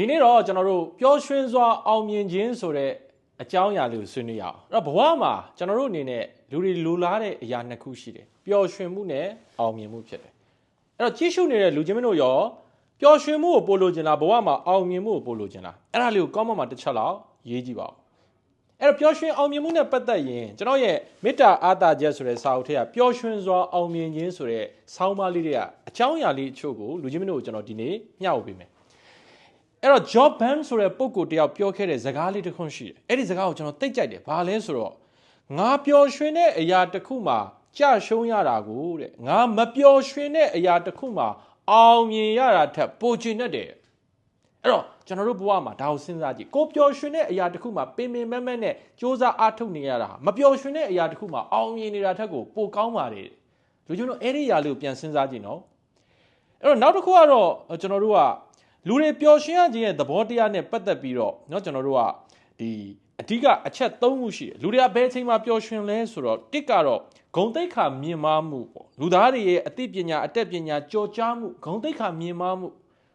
ဒီနေ့တော့ကျွန်တော်တို့ပျော်ရွှင်စွာအောင်မြင်ခြင်းဆိုတဲ့အကြောင်းအရာလေးကိုဆွေးနွေးရအောင်အဲ့တော့ဘဝမှာကျွန်တော်တို့အနေနဲ့လူတွေလိုလားတဲ့အရာနှစ်ခုရှိတယ်ပျော်ရွှင်မှုနဲ့အောင်မြင်မှုဖြစ်တယ်အဲ့တော့ကြီးစုနေတဲ့လူချင်းမင်းတို့ရောပျော်ရွှင်မှုကိုပို့လို့ခြင်းလားဘဝမှာအောင်မြင်မှုကိုပို့လို့ခြင်းလားအဲ့ဒါလေးကိုကောင်းမွန်မှာတစ်ချက်လောက်ရေးကြည့်ပါဦးအဲ့တော့ပျော်ရွှင်အောင်မြင်မှုနဲ့ပတ်သက်ရင်ကျွန်တော်ရဲ့မေတ္တာအာသာချက်ဆိုတဲ့စာအုပ်ထဲကပျော်ရွှင်စွာအောင်မြင်ခြင်းဆိုတဲ့ဆောင်းပါးလေးတွေကအကြောင်းအရာလေးအချို့ကိုလူချင်းမင်းတို့ကိုကျွန်တော်ဒီနေ့မျှဝေပေးမယ် အဲ့တော့ Job Ban ဆိုတဲ့ပုံကိုတယောက်ပြောခဲ့တဲ့စကားလေးတစ်ခုရှိတယ်အဲ့ဒီစကားကိုကျွန်တော်သိကြိုက်တယ်ဘာလဲဆိုတော့ငါပျော်ရွှင်တဲ့အရာတစ်ခုမှာကြာရှုံးရတာကိုတဲ့ငါမပျော်ရွှင်တဲ့အရာတစ်ခုမှာအောင်မြင်ရတာထက်ပိုချင်တတ်တယ်အဲ့တော့ကျွန်တော်တို့ဘဝမှာဒါကိုစဉ်းစားကြည့်ကိုပျော်ရွှင်တဲ့အရာတစ်ခုမှာပင်ပင်မက်မက်နဲ့စ조사အားထုတ်နေရတာဟာမပျော်ရွှင်တဲ့အရာတစ်ခုမှာအောင်မြင်နေတာထက်ကိုပိုကောင်းပါတယ်လူကျွန်တော်အဲ့ဒီအရာလေးကိုပြန်စဉ်းစားကြည့်နော်အဲ့တော့နောက်တစ်ခုကတော့ကျွန်တော်တို့က လူတွေပျော်ရွှင်ရခြင်းရဲ့သဘောတရားနဲ့ပတ်သက်ပြီးတော့เนาะကျွန်တော်တို့ကဒီအဓိကအချက်၃ခုရှိတယ်လူတွေကဘယ်အချိန်မှာပျော်ရွှင်လဲဆိုတော့တစ်ကတော့ဂုံတိတ်ခါမြင်မာမှုပေါ့လူသားတွေရဲ့အသိပညာအတတ်ပညာကြော်ကြားမှုဂုံတိတ်ခါမြင်မာမှု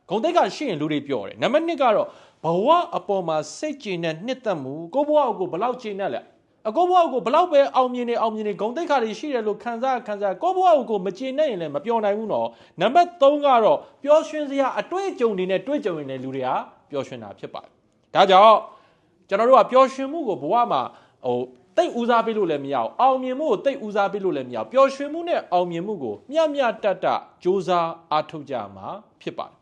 ဂုံတိတ်ခါရှိရင်လူတွေပျော်တယ်နံပါတ်2ကတော့ဘဝအပေါ်မှာစိတ်ကြည်နဲ့နှစ်သက်မှုကိုဘဝကိုဘလောက်ကြည်နဲ့လဲ အကိုဘဝကိုဘလောက်ပဲအောင်မြင်နေအောင်မြင်နေဂုံတိတ်ခါတွေရှိတယ်လို့ခံစားခံစားကိုဘဝကိုမကြည်နဲ့ရင်လည်းမပျော်နိုင်ဘူးနော်နံပါတ်3ကတော့ပျော်ရွှင်စရာအတွေ့အကြုံတွေနဲ့တွေ့ကြုံနေတဲ့လူတွေကပျော်ရွှင်တာဖြစ်ပါတယ်ဒါကြောင့်ကျွန်တော်တို့ကပျော်ရွှင်မှုကိုဘဝမှာဟိုတိတ်ဦးစားပေးလို့လည်းမရအောင်အောင်မြင်မှုကိုတိတ်ဦးစားပေးလို့လည်းမရအောင်ပျော်ရွှင်မှုနဲ့အောင်မြင်မှုကိုမျှမျှတတစ조사အားထုတ်ကြမှာဖြစ်ပါတယ်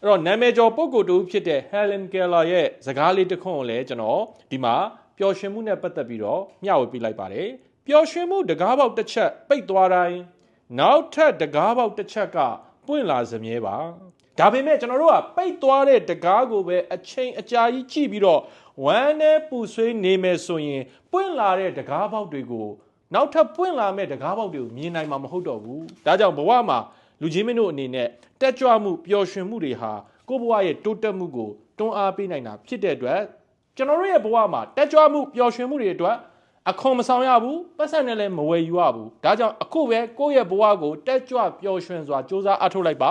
အဲ့တော့နာမည်ကျော်ပုဂ္ဂိုလ်တူဖြစ်တဲ့ Helen Keller ရဲ့စကားလေးတစ်ခွန်းကိုလည်းကျွန်တော်ဒီမှာပျော် ရွှင်မှုနဲ့ပတ်သက်ပြီးတော့မျှဝေပေးလိုက်ပါတယ်ပျော်ရွှင်မှုတကားပေါက်တစ်ချက်ပိတ်သွားတိုင်းနောက်ထပ်တကားပေါက်တစ်ချက်ကပွင့်လာစမြဲပါဒါပေမဲ့ကျွန်တော်တို့ကပိတ်သွားတဲ့တကားကိုပဲအချိန်အကြာကြီးကြည့်ပြီးတော့ဝမ်းနဲ့ပူဆွေးနေမယ်ဆိုရင်ပွင့်လာတဲ့တကားပေါက်တွေကိုနောက်ထပ်ပွင့်လာမဲ့တကားပေါက်တွေကိုမြင်နိုင်မှာမဟုတ်တော့ဘူးဒါကြောင့်ဘဝမှာလူချင်းမင်းတို့အနေနဲ့တက်ကြွမှုပျော်ရွှင်မှုတွေဟာကိုယ့်ဘဝရဲ့တိုးတက်မှုကိုတွန်းအားပေးနိုင်တာဖြစ်တဲ့အတွက် ကျွန်တော်တို့ရဲ့ဘဝမှာတက်ကြွမှုပျော်ရွှင်မှုတွေအတွက်အခွန်မဆောင်ရဘူးပတ်စံနဲ့လည်းမဝယ်ယူရဘူးဒါကြောင့်အခုပဲကိုယ့်ရဲ့ဘဝကိုတက်ကြွပျော်ရွှင်စွာစ조사အထုတ်လိုက်ပါ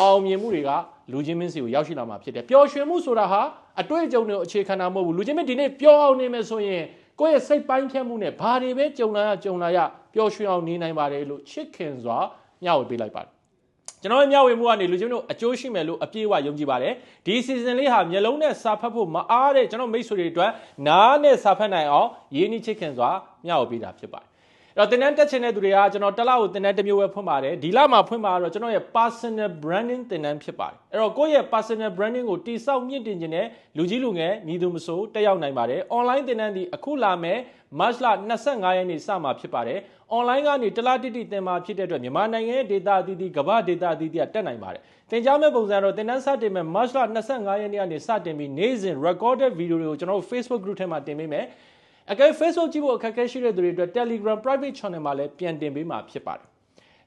အောင်မြင်မှုတွေကလူချင်းမင်းစီကိုရောက်ရှိလာမှာဖြစ်တယ်ပျော်ရွှင်မှုဆိုတာဟာအတွေ့အကြုံတွေကိုအခြေခံတာမဟုတ်ဘူးလူချင်းမင်းဒီနေ့ပျော်အောင်နေမယ်ဆိုရင်ကိုယ့်ရဲ့စိတ်ပိုင်းဖြတ်မှုနဲ့ဘာတွေပဲကြုံလာရကြုံလာရပျော်ရွှင်အောင်နေနိုင်ပါတယ်လို့ချစ်ခင်စွာမျှဝေပေးလိုက်ပါတယ် ကျွန်တော်ရဲ့မျှဝေမှုကနေလူချင်းတို့အကျိုးရှိမယ်လို့အပြည့်အဝယုံကြည်ပါတယ်ဒီ season လေးဟာမျိုးလုံးနဲ့စာဖတ်ဖို့မအားတဲ့ကျွန်တော်မိတ်ဆွေတွေအတွက်နားနဲ့စာဖတ်နိုင်အောင်ရင်းနှီးချစ်ခင်စွာမျှဝေပေးတာဖြစ်ပါတယ် တော့တင်တန်းတက်ချင်တဲ့သူတွေကကျွန်တော်တစ်လကိုတင်တန်းတစ်မျိုးပဲဖွင့်ပါတယ်ဒီလမှာဖွင့်ပါတော့ကျွန်တော်ရဲ့ personal branding တင်တန်းဖြစ်ပါတယ်အဲ့တော့ကိုယ့်ရဲ့ personal branding ကိုတိစောက်မြင့်တင်ခြင်းနဲ့လူကြီးလူငယ်ညီသူမဆိုတက်ရောက်နိုင်ပါတယ် online တင်တန်းဒီအခုလာမယ် March လ25ရက်နေ့စမှာဖြစ်ပါတယ် online ကနေတလားတိတိသင်မှာဖြစ်တဲ့အတွက်မြန်မာနိုင်ငံရဲ့ data အသီးသီးကမ္ဘာ data အသီးသီးကတက်နိုင်ပါတယ်သင်ကြားမဲ့ပုံစံတော့သင်တန်းစတင်မဲ့ March လ25ရက်နေ့ကနေစတင်ပြီးနေ့စဉ် recorded video တွေကိုကျွန်တော်တို့ Facebook group ထဲမှာတင်ပေးမယ် အကယ် Facebook ကြည့်ဖို့အခက်အခဲရှိတဲ့သူတွေအတွက် Telegram private channel မှာလည်းပြန်တင်ပေးမှာဖြစ်ပါတယ်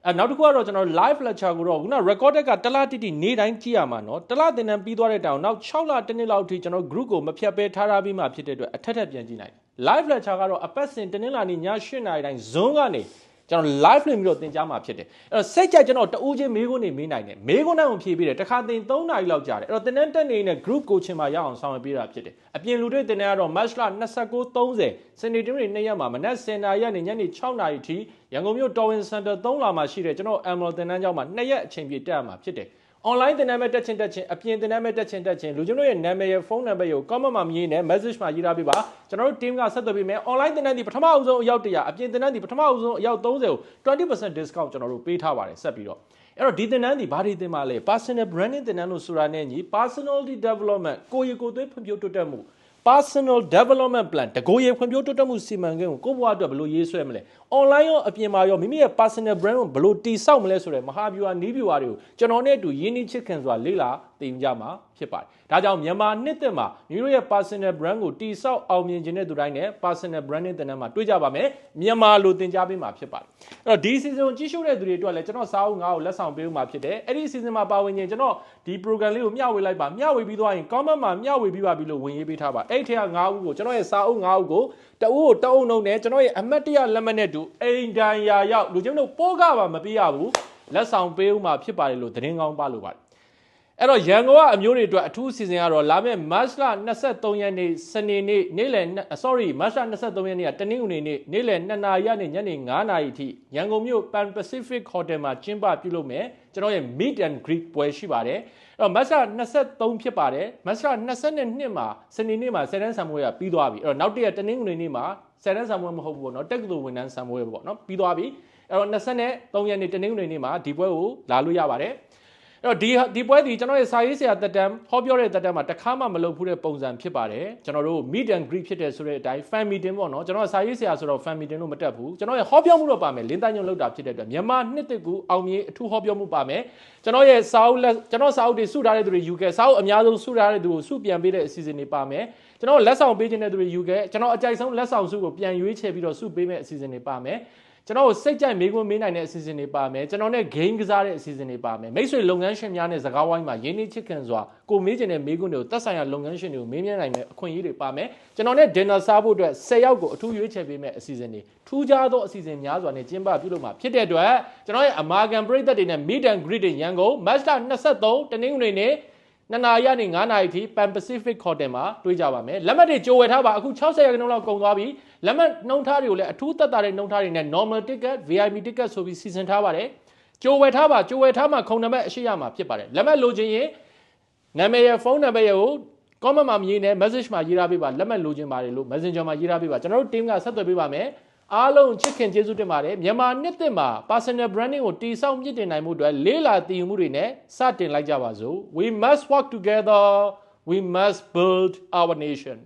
အဲနောက်တစ်ခုကတော့ကျွန်တော် live lecture ကိုတော့ခုန recorded ကတလားတိတိနေ့တိုင်းကြည့်ရမှာเนาะတလားတင်တန်းပြီးသွားတဲ့တောင်နောက်6လတစ်နှစ်လောက်အထိကျွန်တော် group ကိုမဖြတ်ပဲထားထားပြီးမှဖြစ်တဲ့အတွက်အထက်ထက်ပြန်ကြည့်နိုင်တယ် live lecture ကတော့အပတ်စဉ်တနင်္လာနေ့ည8:00နာရီတိုင်း Zoom ကနေ ကျွန်တော် live လွှင့်ပြီးတော့သင်ကြားမှာဖြစ်တယ်အဲ့တော့စိတ်ကြကျွန်တော်တဦးချင်းမေးခွန်းနေမေးနိုင်တယ်မေးခွန်းတိုင်းကိုဖြေပေးတယ်တခါသင်3နာရီလောက်ကြာတယ်အဲ့တော့သင်တန်းတက်နေနဲ့ group coaching မှာရအောင်ဆောင်ရွက်ပေးတာဖြစ်တယ်အပြင်လူတွေသင်တန်းကတော့ match လ29 30စနေတနေ့နေ့ရက်မှာမနက်10နာရီကနေညနေ6နာရီထိရန်ကုန်မြို့ Torwin Center 3လာမှာရှိတယ်ကျွန်တော် Emerald သင်တန်းကျောင်းမှာ2ရက်အချိန်ပြည့်တက်ရမှာဖြစ်တယ် online တင်နမ်းမဲ့တက်ချင်းတက်ချင်းအပြင်တင်နမ်းမဲ့တက်ချင်းတက်ချင်းလူကျွန်တော်ရဲ့နာမည်ရဲ့ဖုန်းနံပါတ်ကို comment မှာမြင်နေ message မှာရေးထားပေးပါကျွန်တော်တို့ team ကဆက်သွယ်ပေးမယ် online တင်နမ်းဒီပထမအဦးဆုံးအယောက်100အပြင်တင်နမ်းဒီပထမအဦးဆုံးအယောက်30ကို20% discount ကျွန်တော်တို့ပေးထားပါတယ်ဆက်ပြီးတော့အဲ့တော့ဒီတင်နန်းဒီဘာတွေတင်ပါလဲ personal branding တင်နန်းလို့ဆိုတာနဲ့ညီ personality development ကိုယ်ရည်ကိုယ်သွေးဖွံ့ဖြိုးတိုးတက်မှု personal development plan တကိုယ်ရည်ဖွံ့ဖြိုးတိုးတက်မှုစီမံကိန်းကိုကိုယ့်ဘဝအတွက်ဘယ်လိုရေးဆွဲမလဲ online ရောအပြင်မှာရောမိမိရဲ့ personal brand ကိုဘယ်လိုတည်ဆောက်မလဲဆိုတဲ့မဟာဗျူဟာနီးဗျူဟာတွေကိုကျွန်တော်နဲ့အတူရင်းနှီးချစ်ခင်စွာလေ့လာ သင်ကြမှာဖြစ်ပါတယ်။ဒါကြောင့်မြန်မာနှစ်သက်မှာမိမိတို့ရဲ့ personal brand ကိုတည်ဆောက်အောင်မြင်ခြင်းတဲ့သူတိုင်းနဲ့ personal branding တင်တဲ့မှာတွေ့ကြပါမယ်။မြန်မာလိုသင်ကြားပေးမှာဖြစ်ပါတယ်။အဲ့တော့ဒီ season ကိုကြည့်ရှုတဲ့သူတွေအတွက်လည်းကျွန်တော်စာအုပ်ငါးကိုလက်ဆောင်ပေးဦးမှာဖြစ်တယ်။အဲ့ဒီ season မှာပါဝင်ရင်ကျွန်တော်ဒီ program လေးကိုမျှဝေလိုက်ပါမျှဝေပြီးသွားရင် comment မှာမျှဝေပြီးပါပြီလို့ဝင်ရေးပေးထားပါ။အဲ့ထက်ကငါးဦးကိုကျွန်တော်ရဲ့စာအုပ်ငါးဦးကိုတအုပ်ကိုတအုပ်နှုံနဲ့ကျွန်တော်ရဲ့အမတ်တရလက်မှတ်နဲ့တူအိမ်တိုင်ရာရောက်လူချင်းတို့ပိုးကပါမပေးရဘူးလက်ဆောင်ပေးဦးမှာဖြစ်ပါတယ်လို့သတင်းကောင်းပါလို့ပါတယ် အဲ့တော့ရန်ကုန်ကအမျိုးတွေအတွက်အထူးအစီအစဉ်ကတော့လာမယ့်မတ်လ23ရက်နေ့စနေနေ့နေ့လယ်နှစ် sorry မတ်လ23ရက်နေ့ကတနင်္ဂနွေနေ့နေ့လယ်2နာရီကနေညနေ9နာရီအထိရန်ကုန်မြို့ Pan Pacific Hotel မှာကျင်းပပြုလုပ်မယ်ကျွန်တော်ရဲ့ Meet and Greet ပွဲရှိပါတယ်အဲ့တော့မတ်လ23ဖြစ်ပါတယ်မတ်လ22မှာစနေနေ့မှာဆယ်တန်းဆံမွေးကပြီးသွားပြီအဲ့တော့နောက်တစ်ရက်တနင်္ဂနွေနေ့မှာဆယ်တန်းဆံမွေးမဟုတ်ဘူးပေါ့နော်တက္ကသိုလ်ဝန်ထမ်းဆံမွေးပေါ့နော်ပြီးသွားပြီအဲ့တော့23ရက်နေ့တနင်္ဂနွေနေ့မှာဒီပွဲကိုလာလို့ရပါတယ်အဲ့ တော့ဒီဒီပွဲဒီကျွန်တော်ရဲ့စာရေးဆရာတက်တန်းဟောပြောတဲ့တက်တန်းမှာတစ်ခါမှမလုပ်ဘူးတဲ့ပုံစံဖြစ်ပါတယ်ကျွန်တော်တို့ meet and greet ဖြစ်တဲ့ဆိုတဲ့အတိုင်း fan meeting ပေါ့နော်ကျွန်တော်စာရေးဆရာဆိုတော့ fan meeting လို့မတက်ဘူးကျွန်တော်ရဲ့ဟောပြောမှုတော့ပါမယ်လင်းတိုင်းညွန့်လောက်တာဖြစ်တဲ့အတွက်မြန်မာနှစ်တစ်ကူအောင်မြင်အထူးဟောပြောမှုပါမယ်ကျွန်တော်ရဲ့စာအုပ်လက်ကျွန်တော်စာအုပ်တွေစုထားတဲ့သူတွေယူခဲ့စာအုပ်အများဆုံးစုထားတဲ့သူကိုစုပြန်ပေးတဲ့အစီအစဉ်တွေပါမယ်ကျွန်တော်လက်ဆောင်ပေးခြင်းတဲ့သူတွေယူခဲ့ကျွန်တော်အကြိုက်ဆုံးလက်ဆောင်စုကိုပြန်ရွေးချယ်ပြီးတော့စုပေးမဲ့အစီအစဉ်တွေပါမယ် ကျွန်တော်တို့စိတ်ကြိုက်မေးခွန်းမေးနိုင်တဲ့အစီအစဉ်တွေပါမယ်ကျွန်တော်နဲ့ game ကစားတဲ့အစီအစဉ်တွေပါမယ်မိတ်ဆွေလုပ်ငန်းရှင်များနဲ့စကားဝိုင်းမှာရင်းနှီးချစ်ခင်စွာကိုမေးချင်တဲ့မေးခွန်းတွေကိုသက်ဆိုင်ရာလုပ်ငန်းရှင်တွေကိုမေးမြန်းနိုင်မယ့်အခွင့်အရေးတွေပါမယ်ကျွန်တော်နဲ့ dinner စားဖို့အတွက်10ယောက်ကိုအထူးရွေးချယ်ပေးမယ့်အစီအစဉ်တွေထူးခြားသောအစီအစဉ်များစွာနဲ့ကျင်းပပြုလုပ်မှာဖြစ်တဲ့အတွက်ကျွန်တော်ရဲ့အမာကန်ပရိသတ်တွေနဲ့ meet and greet တွေရန်ကုန် Match 23တနင်္ဂနွေနေ့နှစ်နာရီကနေ9နာရီထိ Pan Pacific Hotel မှာတွေ့ကြပါမယ်လက်မှတ်တွေကြိုဝယ်ထားပါအခု60ရာခိုင်နှုန်းလောက်ကုန်သွားပြီ လက်မှတ်နှုန်းထားတွေကိုလည်းအထူးသက်သာတဲ့နှုန်းထားတွေနဲ့ normal ticket VIP ticket ဆိုပြီးစီစဉ်ထားပါတယ်ကြိုဝယ်ထားပါကြိုဝယ်ထားမှခုံနံပါတ်အရှိရမှာဖြစ်ပါတယ်လက်မှတ်လိုချင်ရင်နာမည်ရဖုန်းနံပါတ်ရကို comment မှာမြင်နေ message မှာရေးထားပေးပါလက်မှတ်လိုချင်ပါတယ်လို့ messenger မှာရေးထားပေးပါကျွန်တော်တို့ team ကဆက်သွယ်ပေးပါမယ်အားလုံးချစ်ခင်ကျေးဇူးတင်ပါတယ်မြန်မာနှစ်သစ်မှာ personal branding ကိုတည်ဆောက်မြင့်တင်နိုင်မှုအတွက်လေးလာတည်ယူမှုတွေနဲ့စတင်လိုက်ကြပါစို့ we must work together we must build our nation